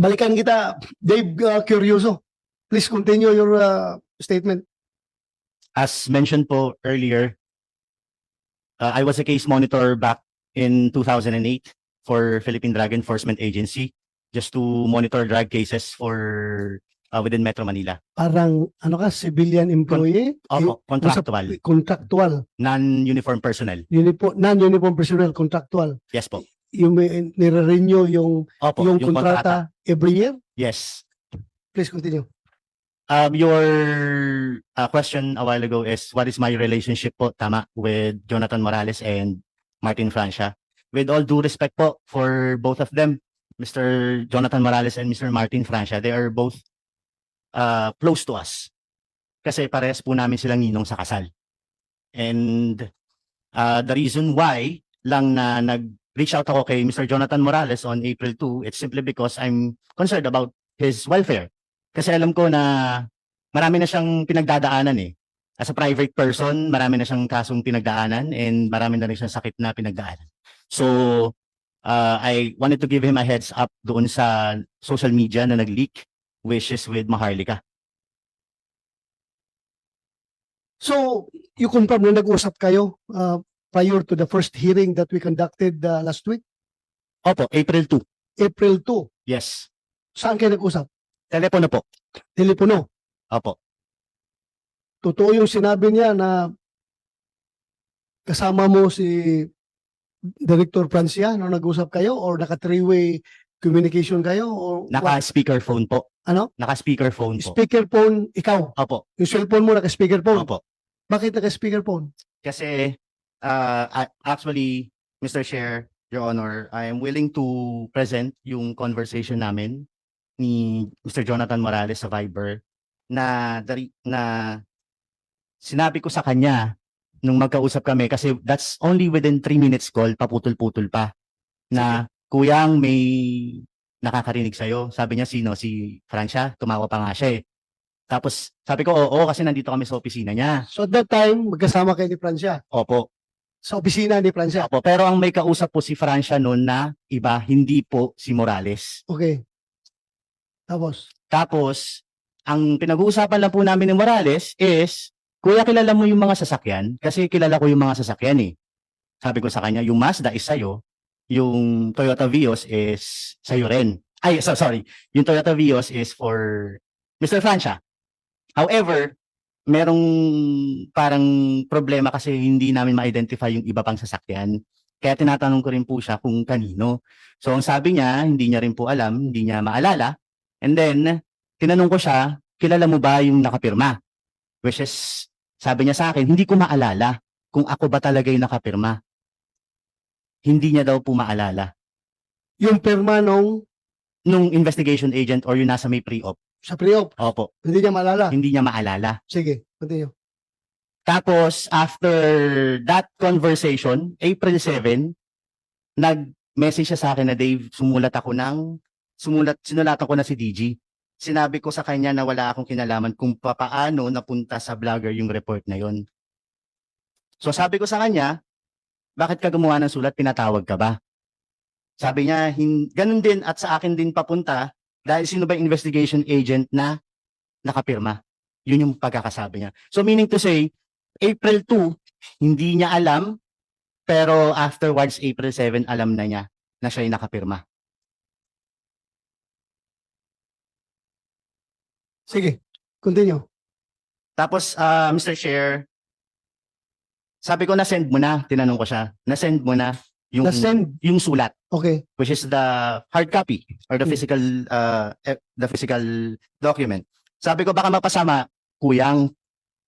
Balikan kita, Dave uh, Curioso. Please continue your uh, statement. As mentioned po earlier, uh, I was a case monitor back in 2008 for Philippine Drug Enforcement Agency just to monitor drug cases for uh, within Metro Manila. Parang, ano ka, civilian employee? Opo, contractual, Eh, Contractual. non-uniform personnel. Uniform, non-uniform personnel, contractual. Yes po. Yung may, nire-renew yung, Opo, yung, kontrata every year? Yes. Please continue. Um, your uh, question a while ago is what is my relationship po, tama, with Jonathan Morales and Martin Francia. With all due respect po for both of them, Mr. Jonathan Morales and Mr. Martin Francia, they are both uh, close to us. Kasi parehas po namin silang ninong sa kasal. And uh, the reason why lang na nag-reach out ako kay Mr. Jonathan Morales on April 2, it's simply because I'm concerned about his welfare. Kasi alam ko na marami na siyang pinagdadaanan eh. As a private person, marami na siyang kasong pinagdaanan and marami na rin siyang sakit na pinagdaanan. So, uh, I wanted to give him a heads up doon sa social media na nag-leak which is with Maharlika. So, you confirm na nag-usap kayo uh, prior to the first hearing that we conducted uh, last week, Opo, April 2. April 2. Yes. Saan kayo nag-usap? Telepono po. Telepono. Opo. Totoo yung sinabi niya na kasama mo si Director Francia no nag-usap kayo or naka three-way communication kayo or what? Naka-speakerphone po. Ano? Naka-speakerphone po. speakerphone ikaw Opo. yung cellphone mo naka speakerphone Opo. bakit naka speakerphone Kasi uh, actually, Mr. Chair, Your Honor, I am willing to present yung conversation namin ni Mr. Jonathan Morales sa Viber na dari, na sinabi ko sa kanya nung magkausap kami kasi that's only within 3 minutes call paputol-putol pa na kuyang may nakakarinig sa'yo. Sabi niya sino? Si Francia. Tumawa pa nga siya eh. Tapos sabi ko oo kasi nandito kami sa opisina niya. so at that time magkasama kayo ni Francia Opo. Sa opisina ni Francia Opo, pero ang may kausap po si Francia noon na iba, hindi po si Morales. okay tapos Tapos, ang pinag-uusapan lang po namin ni Morales is, Kuya, kilala mo yung mga sasakyan? Kasi kilala ko yung mga sasakyan eh. Sabi ko sa kanya, yung Mazda is sa'yo, yung Toyota Vios is sa'yo rin. Ay, so, sorry. Yung Toyota Vios is for Mr. Francia. However, merong parang problema kasi hindi namin ma-identify yung iba pang sasakyan. Kaya tinatanong ko rin po siya kung kanino. So ang sabi niya, hindi niya rin po alam, hindi niya maalala. And then, tinanong ko siya, kilala mo ba yung nakapirma? Which is, sabi niya sa akin, hindi ko maalala kung ako ba talaga yung nakapirma. Hindi niya daw po maalala. yung perma nung Nung investigation agent or yung nasa may pre-op. Sa pre-op Opo, hindi niya maalala hindi niya maalala. sige continue Tapos, after that conversation, April 7, nag-message siya sa akin na Dave, sumulat ako ng, sumulat, sinulatan ko na si DG. Sinabi ko sa kanya na wala akong kinalaman kung papaano napunta sa vlogger yung report na yon. So sabi ko sa kanya, bakit ka gumawa ng sulat, pinatawag ka ba? Sabi niya, hin- ganun din at sa akin din papunta dahil sino ba yung investigation agent na nakapirma? Yun yung pagkakasabi niya. So meaning to say, April 2, hindi niya alam, pero afterwards, April 7, alam na niya na siya yung nakapirma. sige continue Tapos, ah, Mr. Chair, sabi ko na-send mo na, tinanong ko siya, na-send mo na yung, Na-send? yung sulat, okay which is the hard copy or the Hmm. physical, uh, eh, the physical document. Sabi ko, baka mapasama, kuyang,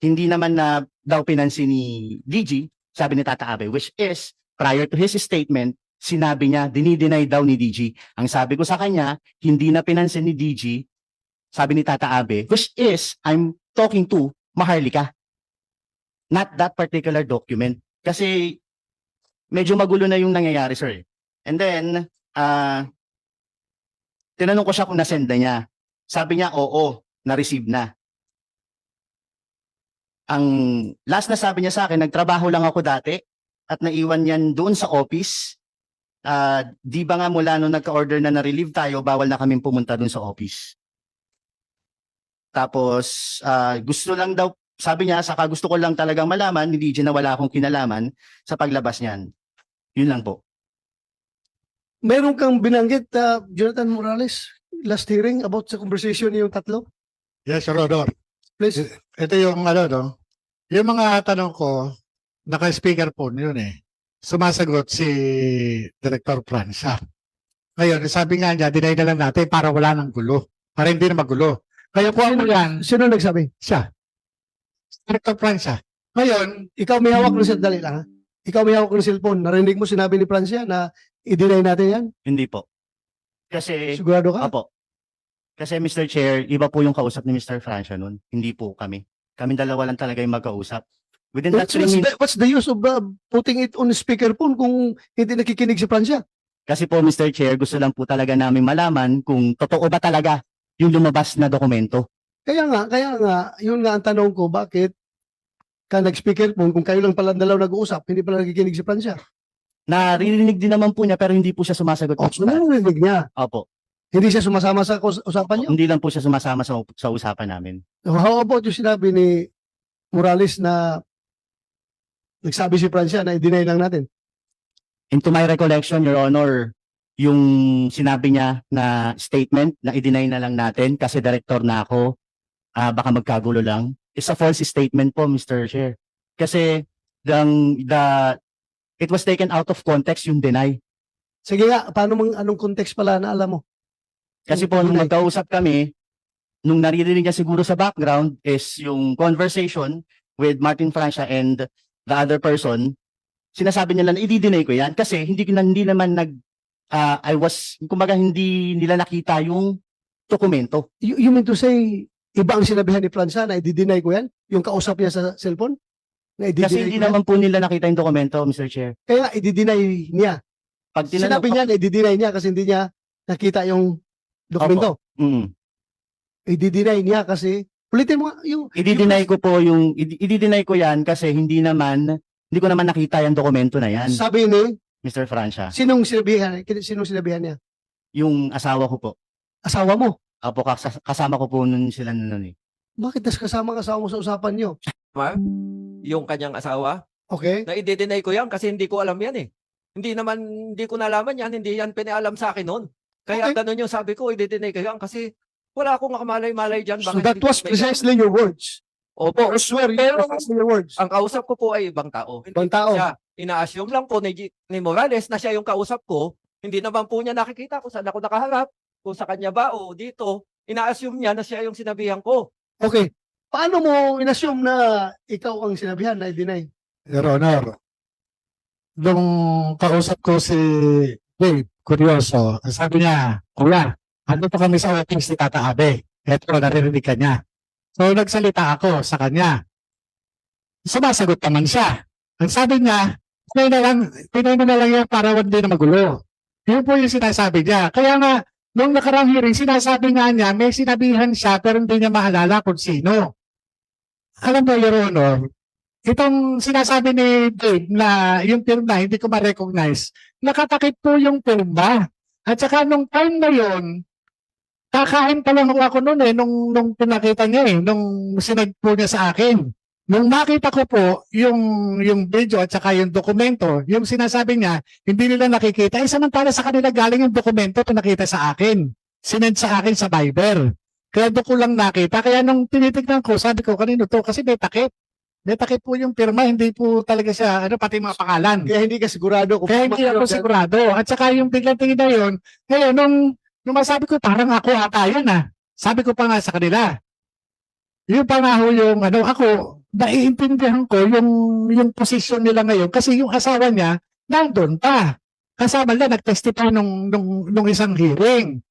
hindi naman na daw pinansin ni DG, sabi ni Tata Abe, which is, prior to his statement, sinabi niya, dinideny daw ni DG. Ang sabi ko sa kanya, hindi na pinansin ni DG, sabi ni Tata Abe, which is, I'm talking to Maharlika. Not that particular document. Kasi, medyo magulo na yung nangyayari, sir. And then, ah, tinanong ko siya kung nasend na niya. Sabi niya, oo, na-receive na. Ang last na sabi niya sa akin, nagtrabaho lang ako dati at naiwan yan doon sa office ah, di ba nga mula nung nagka-order na na-relieve tayo, bawal na kaming pumunta dun sa office. Tapos, ah, gusto lang daw, sabi niya, saka gusto ko lang talagang malaman, ni DJ na wala akong kinalaman sa paglabas niyan. Yun lang po. Meron kang binanggit, uh, Jonathan Morales, last hearing about sa conversation niyo yung tatlo? Yes, Honor. Please. Ito yung ano, no? Yung mga tanong ko, naka-speaker phone yun eh. Sumasagot si Director Francia. Ngayon, sabi nga niya, dinay na lang natin para wala ng gulo. Para hindi na magulo. Kaya kung ano yan, Sino nagsabi? siya. Director Francia. Ngayon, Ikaw may hawak ng cellphone, dali lang ha? Ikaw may hawak ng cellphone. Narinig mo sinabi ni Francia na i-deny natin yan? Hindi po. Kasi, Sigurado ka? Apo. Kasi Mr. Chair, iba po yung kausap ni Mr. Francia nun. Hindi po kami. Kami dalawa lang talaga yung magkausap. Within that What's, three what's, minutes, the, what's the use of uh, putting it on speakerphone kung hindi nakikinig si Francia? kasi po Mr. Chair, gusto lang po talaga namin malaman kung totoo ba talaga yung lumabas na dokumento. Kaya nga, kaya nga, yun nga ang tanong ko, bakit ka nag-speakerphone kung kayo lang pala dalaw nag-uusap, hindi pala nakikinig si Francia? Naririnig din naman po niya pero hindi po siya sumasagot. O, so narinig niya. Opo. Hindi siya sumasama sa usapan niyo. Hindi lang po siya sumasama sa, sa usapan namin. How about yung sinabi ni Morales na nagsabi si Francia na i-deny lang natin? Into my recollection, Your Honor, yung sinabi niya na statement na i-deny na lang natin kasi director na ako, ah, baka magkagulo lang. It's a false statement po, Mr. Chair. Kasi the, the, it was taken out of context yung deny. Sige nga, paano mang anong context pala na alam mo? Kasi po, nung magkausap kami, nung naririnig niya siguro sa background is yung conversation with Martin Francia and the other person, sinasabi nila na i-deny ko yan kasi hindi, hindi naman nag, ah, I was, kumbaga hindi nila nakita yung dokumento. You, you mean to say, iba ang sinabihan ni Francia na i-deny ko yan? Yung kausap niya sa cellphone? Na i-deny Kasi hindi ko yan? naman po nila nakita yung dokumento, Mr. Chair. Kaya i-deny niya. Pag tinanong Sinabi niya na i-deny niya kasi hindi niya nakita yung dokumento. Mm. I-deny niya kasi, ulitin mo nga, yung, I-deny ko po yung, i-deny ko yan kasi hindi naman, hindi ko naman nakita yung dokumento na yan, sabi ni, Mr. Francia. sinong sinabihan, sinong sinabihan niya? Yung asawa ko po. Asawa mo. Apo, kas- kasama ko po nun sila nun eh. Bakit nas kasama ang asawa mo sa usapan niyo? Mark, yung kanyang asawa, Okay? na i-deny ko yan kasi hindi ko alam yan eh. Hindi naman, hindi ko nalaman yan, hindi yan pinialam sa akin noon. Kaya Okay. ganun yung sabi ko, i-deny ko yan kasi wala akong kamalay-malay dyan. So Bakit that hindi was ko may- precisely your words. Opo, I swear, you Pero- precisely your words. ang kausap ko po ay ibang tao. Hindi Ibang tao. siya. Ina-assume lang po ni, G- ni Morales na siya yung kausap ko. Hindi naman po niya nakikita kung saan ako nakaharap, kung sa kanya ba o dito. Ina-assume niya na siya yung sinabihan ko. Okay. Paano mo inassume na ikaw ang sinabihan na i-deny? Your Honor, nung kausap ko si Dave, kuryoso, sabi niya, Kuya, ano pa kami sa office ni Tata Abe? Eto, naririnig ka niya. So, nagsalita ako sa kanya. Sumasagot naman siya. Ang sabi niya, pinay na lang, pinay na lang yan para hindi na magulo. Yun po yung sinasabi niya. Kaya nga, nung nakarang hearing, sinasabi nga niya, may sinabihan siya pero hindi niya maalala kung sino. Alam mo, Your Honor, itong sinasabi ni Dave na yung pirma hindi ko ma-recognize, nakatakip po yung pirma. At saka nung time na yon, kakain pa lang ako noon eh, nung, nung pinakita niya eh, nung sinag po niya sa akin. Nung makita ko po yung, yung video at saka yung dokumento, yung sinasabi niya, hindi nila nakikita. Eh, samantala sa kanila galing yung dokumento pinakita sa akin. Sinend sa akin sa Viber. Kaya doon ko lang nakita. Kaya nung tinitignan ko, sabi ko, kanino to? Kasi may takip. May takip po yung pirma, hindi po talaga siya, ano, pati mga pangalan. Kaya hindi ka sigurado kung Kaya hindi ako sigurado. At saka yung biglang tingin na yun, ngayon, nung, nung masabi ko, parang ako ata yun ah. Sabi ko pa nga sa kanila, yung pa nga ho yung, ano, ako, naiintindihan ko yung, yung posisyon nila ngayon kasi yung asawa niya, nandun pa. Kasama nila, nag-testify nung, nung, nung isang hearing.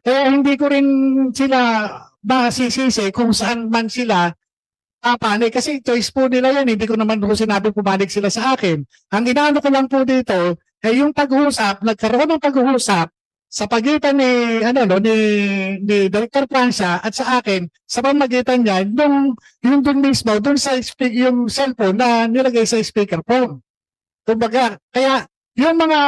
Kaya hindi ko rin sila masisisi kung saan man sila papanig kasi choice po nila yan. Hindi ko naman po sinabi pumanig sila sa akin. Ang inaano ko lang po dito ay yung pag-uusap, nagkaroon ng pag-uusap sa pagitan ni ano no ni ni Director Francia at sa akin sa pamagitan niya nung yung doon mismo doon sa yung cellphone na nilagay sa speakerphone. Kumbaga, kaya yung mga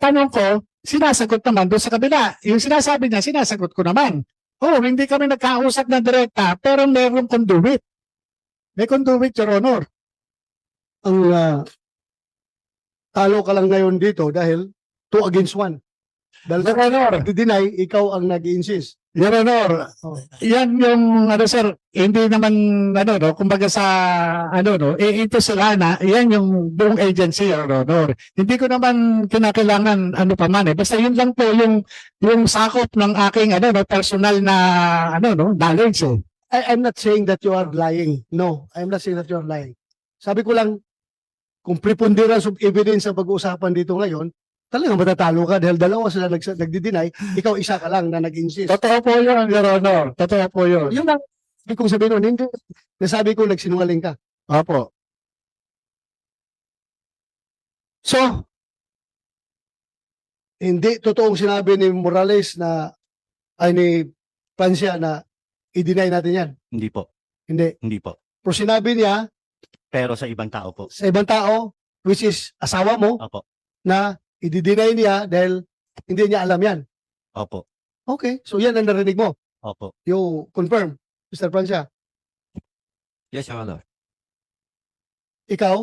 tanong ko, sinasagot naman doon sa kabila. Yung sinasabi niya, sinasagot ko naman. Oh, hindi kami nagkausap ng direkta, pero merong conduit. May conduit, Your Honor. Ang ah, talo ka lang ngayon dito dahil two against one. Dahil Your Honor, nag-deny, ikaw ang nag-insist. Your Honor, Oh. yan yung, ano sir, hindi naman, ano, no, kumbaga sa, ano, no, eh, ito sila na, yan yung buong agency, Your Honor. Hindi ko naman kinakailangan, ano pa man, eh. Basta yun lang po yung, yung sakop ng aking, ano, no, personal na, ano, no, knowledge, eh. I, I'm not saying that you are lying. No, I'm not saying that you are lying. Sabi ko lang, kung preponderance of evidence ang pag-uusapan dito ngayon, talagang matatalo ka dahil dalawa sila nag, nagdi-deny, ikaw isa ka lang na nag-insist. Totoo po yun, Your Honor. Totoo po yun. Yun lang, ibig kong sabihin nun, hindi, nasabi ko nagsinungaling ka. Opo. So, hindi totoong sinabi ni Morales na, ay ni Francia na i-deny natin yan. Hindi po. Hindi. Hindi po. Pero sinabi niya Pero sa ibang tao po. sa ibang tao, which is asawa mo, Opo. na i-deny niya dahil hindi niya alam yan. Opo. Okay, so yan ang narinig mo. Opo. You confirm, Mr. Francia. Yes, Your Honor. Ikaw,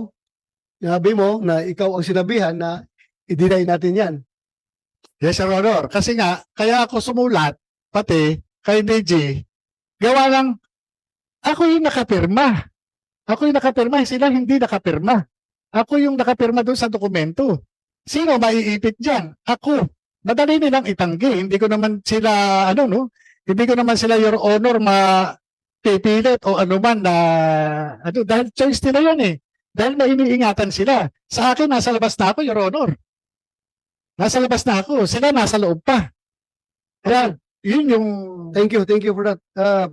sinabi mo na ikaw ang sinabihan na i-deny natin yan. Yes, Your Honor. Kasi nga, kaya ako sumulat, pati kay DG, gawa lang, ako yung nakapirma. Ako yung nakapirma, sila hindi nakapirma. Ako yung nakapirma doon sa dokumento. Sino maiipit dyan? Ako. Madali nilang itanggi. Hindi ko naman sila, ano no? Hindi ko naman sila, Your Honor, mapipilit o ano man na, ano, dahil choice nila yan eh. Dahil may iniingatan sila. Sa akin, nasa labas na ako, Your Honor. Nasa labas na ako. Sila nasa loob pa. Kaya, yun yung... Thank you, thank you for that. Uh,